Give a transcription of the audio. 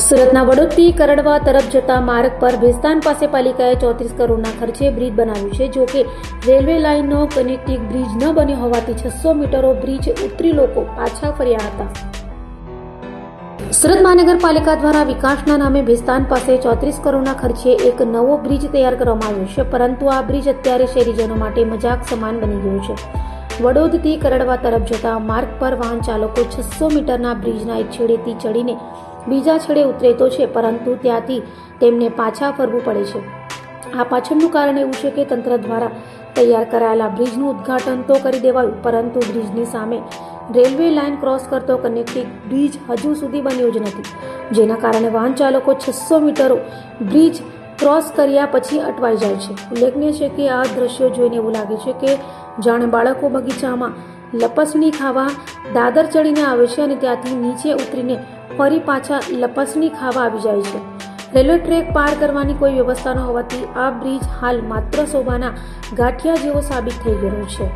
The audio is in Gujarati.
સુરતના વડોદરી કરડવા તરફ જતા માર્ગ પર ભેસ્તાન પાસે પાલિકાએ ચોત્રીસ કરોડના ખર્ચે બ્રિજ બનાવ્યું છે. જો કે રેલવે લાઇનનો કનેક્ટિંગ બ્રિજ ન બન્યો હોવાથી છસો મીટરો બ્રિજ ઉતરી લોકો પાછા ફર્યા હતા. સુરત મહાનગરપાલિકા દ્વારા વિકાસના નામે ભેસ્તાન પાસે ચોત્રીસ કરોડના ખર્ચે એક નવો બ્રિજ તૈયાર કરવામાં આવ્યો છે. પરંતુ આ બ્રિજ અત્યારે શહેરીજનો માટે મજાક સમાન બની ગયું છે. વડોદથી કરડવા તરફ જતા માર્ગ પર વાહન ચાલકો છસો મીટરના બ્રિજના એક છેડેથી ચડીને બીજા છેડે ઉતરે તો છે, પરંતુ ત્યાંથી તેમને પાછા ફરવું પડે છે. આ પાછળનું કારણ એવું છે કે તંત્ર દ્વારા તૈયાર કરાયેલા બ્રિજનું ઉદ્ઘાટન તો કરી દેવાયું, પરંતુ બ્રિજની સામે રેલવે લાઇન ક્રોસ કરતો કનેક્ટિંગ બ્રિજ હજુ સુધી બન્યો જ નથી, જેના કારણે વાહન ચાલકો છસો મીટરો બ્રિજ ક્રોસ કર્યા પછી અટવાઈ જાય છે. ઉલ્લેખનીય છે કે આ દ્રશ્યો જોઈને એવું લાગે છે કે જાણે બાળકો બગીચામાં લપસણી ખાવા દાદર ચડીને આવે છે અને ત્યાંથી નીચે ઉતરીને ફરી પાછા લપસણી ખાવા આવી જાય છે. રેલવે ટ્રેક પાર કરવાની કોઈ વ્યવસ્થા ન હોવાથી આ બ્રિજ હાલ માત્ર શોભાના ગાંઠિયા જેવો સાબિત થઈ ગયો છે.